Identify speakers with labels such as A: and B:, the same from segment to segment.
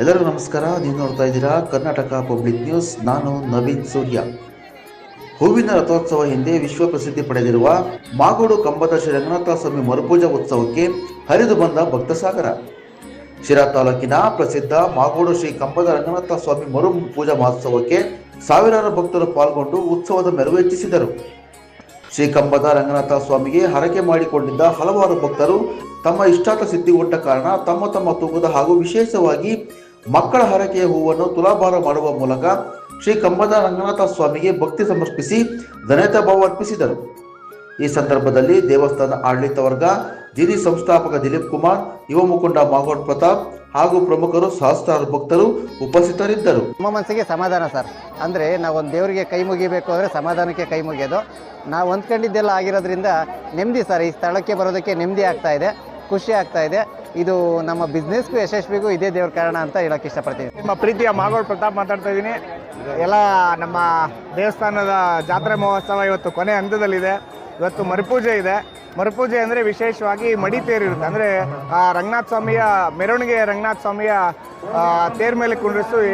A: ಎಲ್ಲರಿಗೂ ನಮಸ್ಕಾರ. ನೀವು ನೋಡ್ತಾ ಇದ್ದೀರಾ ಕರ್ನಾಟಕ ಪಬ್ಲಿಕ್ ನ್ಯೂಸ್ ನಾನು ನವೀನ್ ಸೂರ್ಯ. ಹೂವಿನ ರಥೋತ್ಸವ ಹಿಂದೆ ವಿಶ್ವ ಪ್ರಸಿದ್ಧಿ ಪಡೆದಿರುವ ಮಾಗೋಡು ಕಂಬದ ಶ್ರೀ ರಂಗನಾಥ ಸ್ವಾಮಿ ಮರುಪೂಜಾ ಉತ್ಸವಕ್ಕೆ ಹರಿದು ಬಂದ ಭಕ್ತ ಸಾಗರ. ಶಿರಾ ತಾಲೂಕಿನ ಪ್ರಸಿದ್ಧ ಮಾಗೋಡು ಶ್ರೀ ಕಂಬದ ರಂಗನಾಥ ಸ್ವಾಮಿ ಮರು ಪೂಜಾ ಮಹೋತ್ಸವಕ್ಕೆ ಸಾವಿರಾರು ಭಕ್ತರು ಪಾಲ್ಗೊಂಡು ಉತ್ಸವದ ಮೆರವು ಹೆಚ್ಚಿಸಿದರು. ಶ್ರೀ ಕಂಬದ ರಂಗನಾಥ ಸ್ವಾಮಿಗೆ ಹರಕೆ ಮಾಡಿಕೊಂಡಿದ್ದ ಹಲವಾರು ಭಕ್ತರು ತಮ್ಮ ಇಷ್ಟಾರ್ಥ ಸಿದ್ಧಿಗೊಂಡ ಕಾರಣ ತಮ್ಮ ತಮ್ಮ ತೂಕದ ಹಾಗೂ ವಿಶೇಷವಾಗಿ ಮಕ್ಕಳ ಹರಕೆಯ ಹೂವನ್ನು ತುಲಾಭಾರ ಮಾಡುವ ಮೂಲಕ ಶ್ರೀ ಕಂಬದ ರಂಗನಾಥ ಸ್ವಾಮಿಗೆ ಭಕ್ತಿ ಸಮರ್ಪಿಸಿ ಧನ್ಯತಾ ಭಾವ ಅರ್ಪಿಸಿದರು. ಈ ಸಂದರ್ಭದಲ್ಲಿ ದೇವಸ್ಥಾನ ಆಡಳಿತ ವರ್ಗ ದಿನಿ ಸಂಸ್ಥಾಪಕ ದಿಲೀಪ್ ಕುಮಾರ್ ಯುವ ಮುಖಂಡ ಮಾಗೋಡ್ ಪ್ರತಾಪ್ ಹಾಗೂ ಪ್ರಮುಖರು ಸಹಸ್ರಾರು ಭಕ್ತರು ಉಪಸ್ಥಿತರಿದ್ದರು.
B: ನಮ್ಮ ಮನಸ್ಸಿಗೆ ಸಮಾಧಾನ ಸರ್. ಅಂದರೆ ನಾವು ಒಂದು ದೇವರಿಗೆ ಕೈ ಮುಗಿಬೇಕು ಅಂದರೆ ಸಮಾಧಾನಕ್ಕೆ ಕೈ ಮುಗಿಯೋದು. ನಾವು ಹೊಂದ್ಕೊಂಡಿದ್ದೆಲ್ಲ ಆಗಿರೋದ್ರಿಂದ ನೆಮ್ಮದಿ ಸರ್. ಈ ಸ್ಥಳಕ್ಕೆ ಬರೋದಕ್ಕೆ ನೆಮ್ಮದಿ ಆಗ್ತಾ ಇದೆ ಖುಷಿ ಆಗ್ತಾ ಇದೆ. ಇದು ನಮ್ಮ ಬಿಸ್ನೆಸ್ಗೂ ಯಶಸ್ವಿಗೂ ಇದೇ ದೇವ್ರ ಕಾರಣ ಅಂತ ಹೇಳಕ್ಕೆ ಇಷ್ಟಪಡ್ತೀನಿ.
C: ನಿಮ್ಮ ಪ್ರೀತಿಯ ಮಾಗೋಡ್ ಪ್ರತಾಪ್ ಮಾತಾಡ್ತಾ ಇದ್ದೀನಿ ಎಲ್ಲ ನಮ್ಮ ದೇವಸ್ಥಾನದ ಜಾತ್ರೆ ಮಹೋತ್ಸವ ಇವತ್ತು ಕೊನೆ ಹಂತದಲ್ಲಿದೆ. ಇವತ್ತು ಮರುಪೂಜೆ ಇದೆ. ಮರುಪೂಜೆ ಅಂದರೆ ವಿಶೇಷವಾಗಿ ಮಡಿ ತೇರು ಇರುತ್ತೆ ಅಂದರೆ ರಂಗನಾಥ ಸ್ವಾಮಿಯ, ಮೆರವಣಿಗೆ ರಂಗನಾಥ ಸ್ವಾಮಿಯ ತೇರ್ ಮೇಲೆ ಕುಂಡ್ರಿಸಿ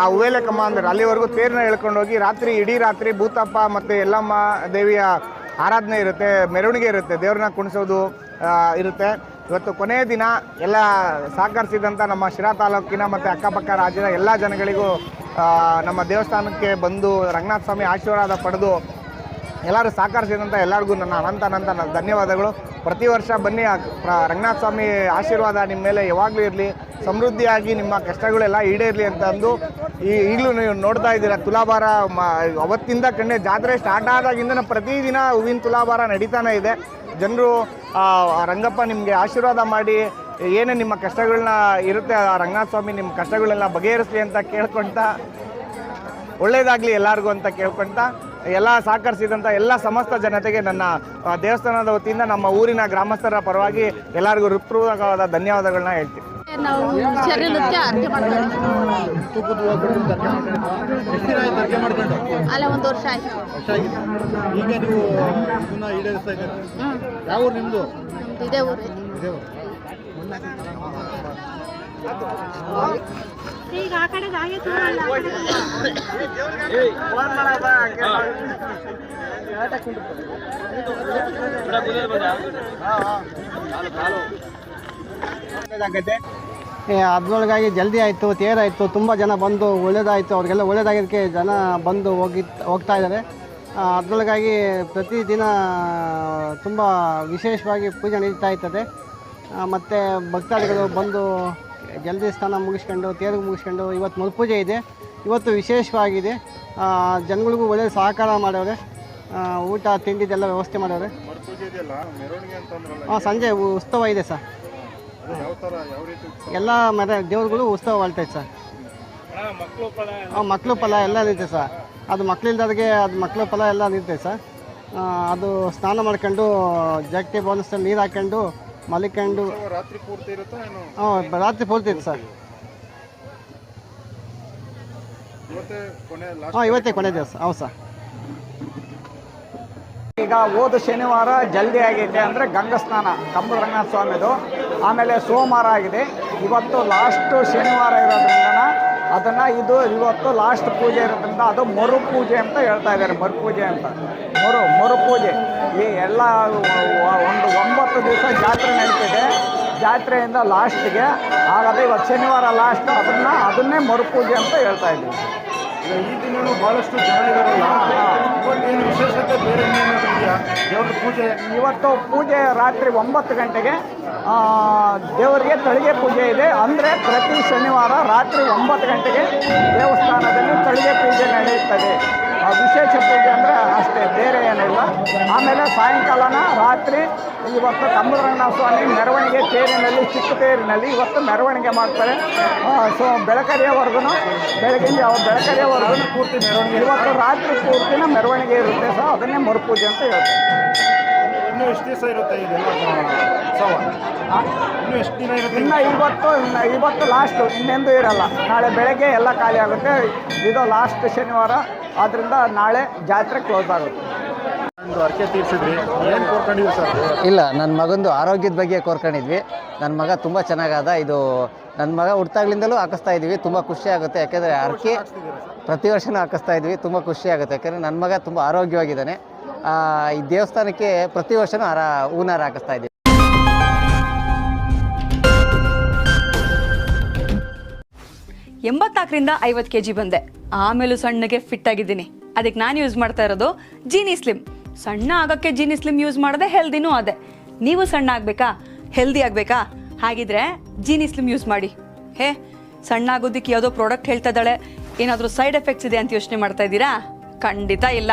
C: ಆ ಉವೇಲೆ ಕಮ್ಮ ಅಂದ್ರೆ ಅಲ್ಲಿವರೆಗೂ ತೇರನ್ನ ಎಳ್ಕೊಂಡೋಗಿ ರಾತ್ರಿ, ಇಡೀ ರಾತ್ರಿ ಭೂತಪ್ಪ ಮತ್ತು ಎಲ್ಲಮ್ಮ ದೇವಿಯ ಆರಾಧನೆ ಇರುತ್ತೆ, ಮೆರವಣಿಗೆ ಇರುತ್ತೆ, ದೇವ್ರನ್ನ ಕುಣಿಸೋದು ಇರುತ್ತೆ. ಇವತ್ತು ಕೊನೆಯ ದಿನ ಎಲ್ಲ ಸಹಕರಿಸಿದಂಥ ನಮ್ಮ ಶಿರಾ ತಾಲೂಕಿನ ಮತ್ತು ಅಕ್ಕಪಕ್ಕ ರಾಜ್ಯದ ಎಲ್ಲ ಜನಗಳಿಗೂ ನಮ್ಮ ದೇವಸ್ಥಾನಕ್ಕೆ ಬಂದು ರಂಗನಾಥ ಸ್ವಾಮಿ ಆಶೀರ್ವಾದ ಪಡೆದು ಎಲ್ಲರೂ ಸಹಕರಿಸಿದಂಥ ಎಲ್ಲರಿಗೂ ನನ್ನ ಅನಂತ ಅನಂತ ಧನ್ಯವಾದಗಳು. ಪ್ರತಿ ವರ್ಷ ಬನ್ನಿ ರಂಗನಾಥ ಸ್ವಾಮಿ ಆಶೀರ್ವಾದ ನಿಮ್ಮ ಮೇಲೆ ಯಾವಾಗಲೂ ಇರಲಿ, ಸಮೃದ್ಧಿಯಾಗಿ ನಿಮ್ಮ ಕಷ್ಟಗಳೆಲ್ಲ ಈಡೇರಲಿ ಅಂತ ಅಂದು ಈ ಈಗಲೂ ನೀವು ನೋಡ್ತಾ ಇದ್ದೀರಾ, ತುಲಾಭಾರ ಅವತ್ತಿಂದ ಕಣ್ಣೆ ಜಾತ್ರೆ ಸ್ಟಾರ್ಟ್ ಆದಾಗಿಂದ ಪ್ರತಿದಿನ ಹೂವಿನ ತುಲಾಭಾರ ನಡೀತಾನೆ ಇದೆ. ಜನರು ರಂಗಪ್ಪ ನಿಮಗೆ ಆಶೀರ್ವಾದ ಮಾಡಿ, ಏನೇ ನಿಮ್ಮ ಕಷ್ಟಗಳನ್ನ ಇರುತ್ತೆ, ಆ ರಂಗನಾಥ ಸ್ವಾಮಿ ನಿಮ್ಮ ಕಷ್ಟಗಳನ್ನೆಲ್ಲ ಬಗೆಹರಿಸಲಿ ಅಂತ ಕೇಳ್ಕೊಳ್ತಾ ಒಳ್ಳೇದಾಗಲಿ ಎಲ್ಲರಿಗೂ ಅಂತ ಕೇಳ್ಕೊಂತ ಎಲ್ಲ ಸಹಕರಿಸಿದಂಥ ಎಲ್ಲ ಸಮಸ್ತ ಜನತೆಗೆ ನನ್ನ ದೇವಸ್ಥಾನದ ವತಿಯಿಂದ ನಮ್ಮ ಊರಿನ ಗ್ರಾಮಸ್ಥರ ಪರವಾಗಿ ಎಲ್ಲರಿಗೂ ಹೃತ್ಪೂರ್ವಕವಾದ ಧನ್ಯವಾದಗಳನ್ನ ಹೇಳ್ತೀನಿ.
D: ನಾವು ಶರೀರ ನೃತ್ಯ ಅರ್ಕೆ ಮಾಡ್ಕೊಂಡು ಅಲ್ಲ ಒಂದು ವರ್ಷ ಆಯ್ತು.
E: ಈಗ ನೀವು ಇದನ್ನ ಈಡೇರಿಸ್ತಾ ಇದ್ದೀರಿ ಯಾವ ಊರು ನಿಮ್ಮದು
D: ನಮ್ದು ಊರು.
E: ಇದೇ ಊರು.
D: ಈಗ ಆ ಹಾಗೆ ತೋರಲ್ಲ
B: ಜಲ್ದಿ ಆಯಿತು ತೇರಾಯಿತು ತುಂಬ ಜನ ಬಂದು ಒಳ್ಳೇದಾಯಿತು, ಅವ್ರಿಗೆಲ್ಲ ಒಳ್ಳೇದಾಗಿದ್ದಕ್ಕೆ ಜನ ಬಂದು ಹೋಗಿ ಹೋಗ್ತಾ ಇದ್ದಾರೆ ಅದರೊಳಗಾಗಿ ಪ್ರತಿದಿನ, ತುಂಬ ವಿಶೇಷವಾಗಿ ಪೂಜೆ ನಡೀತಾ ಇರ್ತದೆ. ಮತ್ತು ಭಕ್ತಾದಿಗಳು ಬಂದು ಜಲ್ದಿ ಸ್ನಾನ ಮುಗಿಸ್ಕೊಂಡು ತೇರು ಮುಗಿಸ್ಕೊಂಡು ಇವತ್ತು ಮರುಪೂಜೆ ಇದೆ. ಇವತ್ತು ವಿಶೇಷವಾಗಿದೆ. ಆ, ಜನಗಳಿಗೂ ಒಳ್ಳೆಯ ಸಹಕಾರ ಮಾಡವ್ರೆ ಊಟ ತಿಂಡಿದೆಲ್ಲ ವ್ಯವಸ್ಥೆ ಮಾಡವ್ರೆ ಹಾಂ ಸಂಜೆ ಉತ್ಸವ ಇದೆ ಸರ್? ಎಲ್ಲ ಮರ ದೇವ್ರುಗಳು ಉತ್ಸವ ಮಾಡ್ತೈತೆ ಸರ್. ಹಾಂ ಮಕ್ಕಳು ಫಲ ಎಲ್ಲ ನಿಂತೈತೆ ಸರ್. ಅದು ಮಕ್ಕಳಿಲ್ದವ್ರಿಗೆ ಅದು ಮಕ್ಕಳು ಫಲ ಎಲ್ಲ ನಿಂತೈತೆ ಸರ್. ಅದು ಸ್ನಾನ ಮಾಡ್ಕೊಂಡು ಜಗತಿ ಬೋನಸ್ಸಲ್ಲಿ ನೀರು ಹಾಕ್ಕೊಂಡು ಮಲಿಕೊಂಡು
E: ರಾತ್ರಿ ಪೂರ್ತಿ ಇರುತ್ತಾ ಏನು?
B: ಹಾಂ ರಾತ್ರಿ ಪೂರ್ತಿ ಇದೆ ಸರ್.
E: ಇವತ್ತೇ ಕೊನೆ ಲಾಸ್ಟ್
B: ಹಾಂ ಇವತ್ತೇ ಕೊನೆ ದಿವಸ. ಹೌದು ಸರ್.
C: ಈಗ ಹೋದ ಶನಿವಾರ ಜಲ್ದಿ ಆಗೈತೆ ಅಂದರೆ ಗಂಗಸ್ನಾನ ಕಂಬದ ರಂಗನಾಥ ಸ್ವಾಮಿದು. ಆಮೇಲೆ ಸೋಮವಾರ ಆಗಿದೆ. ಇವತ್ತು ಲಾಸ್ಟ್ ಶನಿವಾರ ಇರೋದ್ರಿಂದ ಅದನ್ನು ಇದು ಇವತ್ತು ಲಾಸ್ಟ್ ಪೂಜೆ ಇರೋದ್ರಿಂದ ಅದು ಮರು ಪೂಜೆ ಅಂತ ಹೇಳ್ತಾ ಇದ್ದಾರೆ, ಮರು ಪೂಜೆ ಅಂತ. ಮರು ಪೂಜೆ. ಈ ಎಲ್ಲ ಒಂದು ಒಂಬತ್ತು ದಿವಸ ಜಾತ್ರೆ ನಡೀತಿದೆ. ಜಾತ್ರೆಯಿಂದ ಲಾಸ್ಟ್ಗೆ ಹಾಗಾದ್ರೆ ಇವತ್ತು ಶನಿವಾರ ಲಾಸ್ಟ್ ಅದನ್ನು, ಅದನ್ನೇ ಮರುಪೂಜೆ ಅಂತ ಹೇಳ್ತಾ ಇದ್ದೀವಿ.
E: ಈ ದಿನವೂ ಬಹಳಷ್ಟು ಜನ ಇದಾರಲ್ಲ ಇವತ್ತೇನು ವಿಶೇಷತೆ ಬೇರೆ ದೇವ್ರ ಪೂಜೆ?
C: ಇವತ್ತು ಪೂಜೆ ರಾತ್ರಿ ಒಂಬತ್ತು ಗಂಟೆಗೆ ದೇವರಿಗೆ ತಳಿಗೆ ಪೂಜೆ ಇದೆ. ಅಂದರೆ ಪ್ರತಿ ಶನಿವಾರ ರಾತ್ರಿ ಒಂಬತ್ತು ಗಂಟೆಗೆ ದೇವಸ್ಥಾನದಲ್ಲಿ ತಳಿಗೆ ಪೂಜೆ ನಡೆಯುತ್ತದೆ. ವಿಶೇಷ ಪೂಜೆ ಅಂದರೆ ಅಷ್ಟೇ, ಬೇರೆ ಏನಿಲ್ಲ. ಆಮೇಲೆ ಸಾಯಂಕಾಲನ ರಾತ್ರಿ ಇವತ್ತು ಕಂಬರಂಗನ ಸ್ವಾಮಿ ಮೆರವಣಿಗೆ ತೇರಿನಲ್ಲಿ, ಚಿಕ್ಕ ತೇರಿನಲ್ಲಿ ಇವತ್ತು ಮೆರವಣಿಗೆ ಮಾಡ್ತಾರೆ. ಸೊ ಬೆಳಕರಿಯವರೆಗೂ ಬೆಳಗಿನ ಯಾವ ಬೆಳಕರಿಯವರೆಗೂ ಪೂರ್ತಿ ಮೆರವಣಿಗೆ, ಇವತ್ತು ರಾತ್ರಿ ಪೂರ್ತಿನ ಮೆರವಣಿಗೆ ಇರುತ್ತೆ. ಸೊ ಅದನ್ನೇ ಮರುಪೂಜೆ ಅಂತ ಹೇಳ್ತಾರೆ
E: ಇನ್ನೂ ಎಷ್ಟು ದಿವಸ ಇರುತ್ತೆ
C: ಇದು?
E: ಇನ್ನೂ ಎಷ್ಟು ದಿನ ಇರುತ್ತೆ?
C: ಇನ್ನು ಇವತ್ತು ಇನ್ನು ಇವತ್ತು ಲಾಸ್ಟು ಇನ್ನೆಂದೂ ಇರಲ್ಲ. ನಾಳೆ ಬೆಳಗ್ಗೆ ಎಲ್ಲ ಖಾಲಿ ಆಗುತ್ತೆ. ಇದು ಲಾಸ್ಟ್ ಶನಿವಾರ. ಆದ್ದರಿಂದ ನಾಳೆ ಜಾತ್ರೆ ಕ್ಲೋಸ್ ಆಗುತ್ತೆ.
E: ಒಂದು ಅರ್ಕೆ ತೀರ್ಸಿದ್ರಿ. ಏನು ಕೋರ್ಕೊಂಡಿದ್ರಿ ಸರ್?
F: ಇಲ್ಲ ನನ್ನ ಮಗಂದು ಆರೋಗ್ಯದ ಬಗ್ಗೆ ಕೋರ್ಕೊಂಡಿದ್ವಿ. ನನ್ನ ಮಗ ತುಂಬ ಚೆನ್ನಾಗಾದ. ಇದು ನನ್ನ ಮಗ ಹುಟ್ಟಾಗ್ಲಿಂದಲೂ ಹಾಕಿಸ್ತಾ ಇದ್ವಿ. ತುಂಬ ಖುಷಿ ಆಗುತ್ತೆ. ಯಾಕೆಂದರೆ ಅರ್ಕೆ ಪ್ರತಿ ವರ್ಷನೂ ಹಾಕಿಸ್ತಾ ಇದ್ವಿ. ತುಂಬ ಖುಷಿ ಆಗುತ್ತೆ. ಯಾಕೆಂದರೆ ನನ್ನ ಮಗ ತುಂಬ ಆರೋಗ್ಯವಾಗಿದ್ದಾನೆ. ಈ ದೇವಸ್ಥಾನಕ್ಕೆ ಪ್ರತಿ ವರ್ಷನೂ ಆರ, ಹೂನಾರ ಹಾಕಿಸ್ತಾ ಇದ್ದೀವಿ.
G: ಎಂಬತ್ನಾಲ್ಕರಿಂದ ಐವತ್ತು ಕೆ ಜಿ ಬಂದೆ. ಆಮೇಲೂ ಸಣ್ಣಗೆ ಫಿಟ್ ಆಗಿದ್ದೀನಿ. ಅದಕ್ಕೆ ನಾನು ಯೂಸ್ ಮಾಡ್ತಾ ಇರೋದು ಜೀನಿ ಸ್ಲಿಮ್ ಸಣ್ಣ ಆಗೋಕ್ಕೆ ಜೀನಿ ಸ್ಲಿಮ್ ಯೂಸ್ ಮಾಡಿದೆ ಹೆಲ್ದಿನೂ ಅದೇ. ನೀವು ಸಣ್ಣ ಆಗಬೇಕಾ? ಹೆಲ್ದಿ ಆಗಬೇಕಾ? ಹಾಗಿದ್ರೆ ಜೀನಿ ಸ್ಲಿಮ್ ಯೂಸ್ ಮಾಡಿ. ಹೇ, ಸಣ್ಣ ಆಗೋದಕ್ಕೆ ಯಾವುದೋ ಪ್ರಾಡಕ್ಟ್ ಹೇಳ್ತಾ ಇದ್ದಾಳೆ. ಏನಾದರೂ ಸೈಡ್ ಎಫೆಕ್ಟ್ಸ್ ಇದೆ ಅಂತ ಯೋಚನೆ ಮಾಡ್ತಾ ಇದ್ದೀರಾ? ಖಂಡಿತ ಇಲ್ಲ.